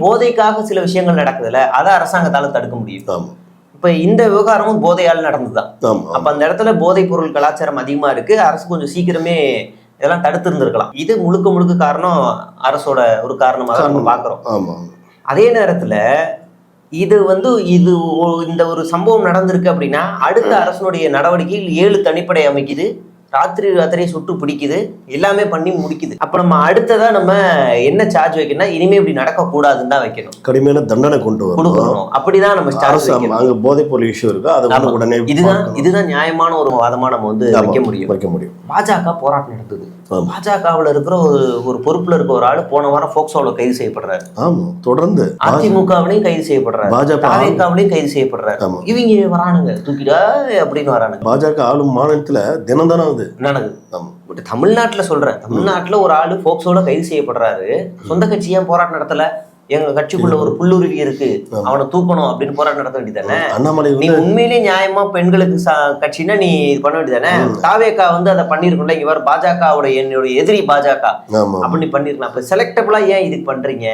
போதைக்காக சில விஷயங்கள் நடக்குதுல்ல அதை அரசாங்கத்தால தடுக்க முடியும். இப்ப இந்த விவகாரமும் போதையால் நடந்ததுதான். அப்ப அந்த இடத்துல போதைப் பொருள் கலாச்சாரம் அதிகமா இருக்கு அரசு கொஞ்சம் சீக்கிரமே இதெல்லாம் தடுத்து இருந்திருக்கலாம் இது முழுக்க முழுக்க காரணம் அரசோட ஒரு காரணமாக நம்ம. பாக்குறோம். ஆமா அதே நேரத்துல இது வந்து இது இந்த ஒரு சம்பவம் நடந்திருக்கு அப்படின்னா அடுத்த அரசனுடைய நடவடிக்கையில் ஏழு தனிப்படை அமைக்குது. ராத்திரி ராத்திரி சுட்டு பிடிக்குது. எல்லாமே பண்ணி முடிக்குது. அப்ப நம்ம அடுத்ததா நம்ம என்ன சார்ஜ் வைக்கணும்னா இனிமே இப்படி நடக்க கூடாதுன்னு தான் வைக்கணும். கடுமையான தண்டனை கொண்டு வரணும் கொடுக்கணும். அப்படிதான் நம்ம சார்ஜ் அங்க போதைப் பொருள் இஷ்யூ இருக்கு? அதை. உடனே இதுதான். இதுதான் நியாயமான ஒரு வாதமா நம்ம வந்து வைக்க முடியும். வைக்க முடியும். பாஜக போராட்டம் நடந்தது. பாஜகவுல இருக்கிற ஒரு ஒரு பொறுப்புல இருக்க ஒரு ஆளு போன வாரம் போக்சோல கைது செய்யப்படுறாரு. ஆமா தொடர்ந்து அதிமுகவிலையும் கைது செய்யப்படுறாரு. பாஜக தாவேக்காவிலையும் கைது செய்யப்படுறாரு. இவங்க வரானுங்க. தூக்கிடா அப்படின்னு வரானுங்க. பாஜக ஆளும் மாநிலத்துல தினம் தானே நடக்குது ஆமா. பட் தமிழ்நாட்டுல சொல்றேன். தமிழ்நாட்டுல ஒரு ஆளு போக்சோல கைது செய்யப்படுறாரு. சொந்த கட்சி ஏன் போராட்டம் நடத்தல. எங்க கட்சிக்குள்ள ஒரு புல்லுருவி இருக்கு. அவனை தூக்கணும் அப்படின்னு போராட்டம் நடத்த வேண்டியதானே அண்ணாமலை நீ வந்து உண்மையிலே நியாயமா பெண்களுக்கு கட்சின்னா நீ இது பண்ண வேண்டியதானே தாவேக்கா வந்து அதை பண்ணிருக்கோம்ல இங்க வர பாஜகவோட என்னுடைய எதிரி பாஜக. ஆமா. அப்படி பண்ணிருக்கலாம். அப்ப செலக்டபிளா ஏன் இதுக்கு பண்றீங்க?